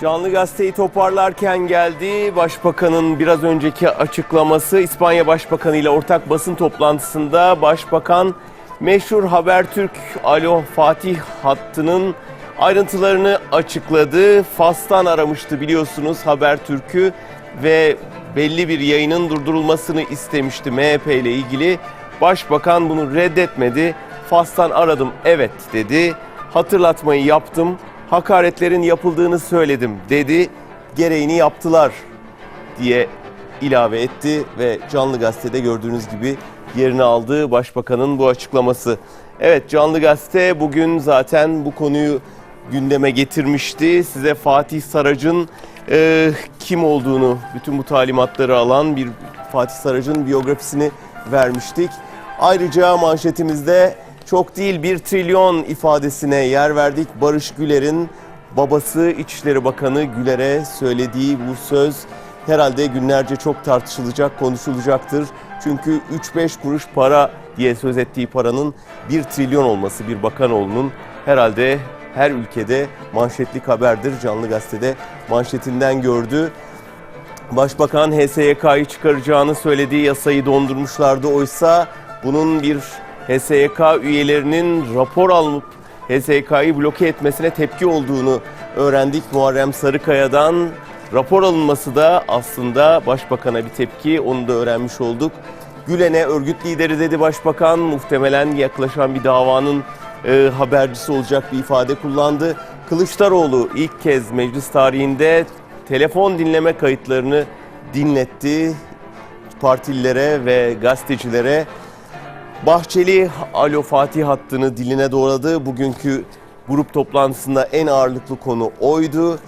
Canlı gazeteyi toparlarken geldi. Başbakanın biraz önceki açıklaması İspanya Başbakanı ile ortak basın toplantısında Başbakan meşhur Habertürk Alo Fatih hattının ayrıntılarını açıkladı. Fas'tan aramıştı biliyorsunuz Habertürk'ü ve belli bir yayının durdurulmasını istemişti MHP ile ilgili. Başbakan bunu reddetmedi. Fas'tan aradım evet dedi. Hatırlatmayı yaptım. Hakaretlerin yapıldığını söyledim dedi. Gereğini yaptılar diye ilave etti ve canlı gazetede gördüğünüz gibi yerini aldı başbakanın bu açıklaması. Evet canlı gazete bugün zaten bu konuyu gündeme getirmişti. Size Fatih Sarac'ın e, kim olduğunu, bütün bu talimatları alan bir Fatih Sarac'ın biyografisini vermiştik. Ayrıca manşetimizde çok değil bir trilyon ifadesine yer verdik. Barış Güler'in babası İçişleri Bakanı Güler'e söylediği bu söz herhalde günlerce çok tartışılacak, konuşulacaktır. Çünkü 3-5 kuruş para diye söz ettiği paranın 1 trilyon olması bir bakanoğlunun herhalde her ülkede manşetlik haberdir. Canlı gazetede manşetinden gördü. Başbakan HSYK'yı çıkaracağını söylediği yasayı dondurmuşlardı. Oysa bunun bir HSYK üyelerinin rapor alıp HSYK'yı bloke etmesine tepki olduğunu öğrendik Muharrem Sarıkaya'dan. Rapor alınması da aslında başbakana bir tepki, onu da öğrenmiş olduk. Gülen'e örgüt lideri dedi başbakan, muhtemelen yaklaşan bir davanın e, habercisi olacak bir ifade kullandı. Kılıçdaroğlu ilk kez meclis tarihinde telefon dinleme kayıtlarını dinletti partililere ve gazetecilere. Bahçeli Alo Fatih hattını diline doğradı. Bugünkü grup toplantısında en ağırlıklı konu oydu.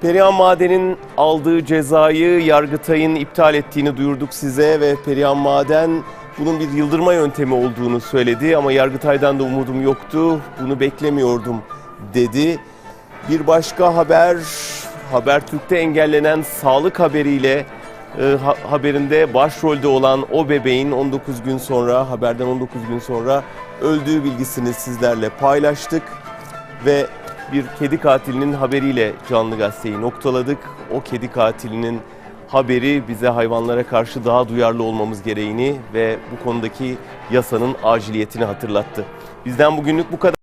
Perihan Maden'in aldığı cezayı Yargıtay'ın iptal ettiğini duyurduk size ve Perihan Maden bunun bir yıldırma yöntemi olduğunu söyledi ama Yargıtay'dan da umudum yoktu. Bunu beklemiyordum dedi. Bir başka haber Habertürk'te engellenen sağlık haberiyle e, ha- haberinde başrolde olan o bebeğin 19 gün sonra haberden 19 gün sonra öldüğü bilgisini sizlerle paylaştık ve bir kedi katilinin haberiyle canlı gazeteyi noktaladık. O kedi katilinin haberi bize hayvanlara karşı daha duyarlı olmamız gereğini ve bu konudaki yasanın aciliyetini hatırlattı. Bizden bugünlük bu kadar.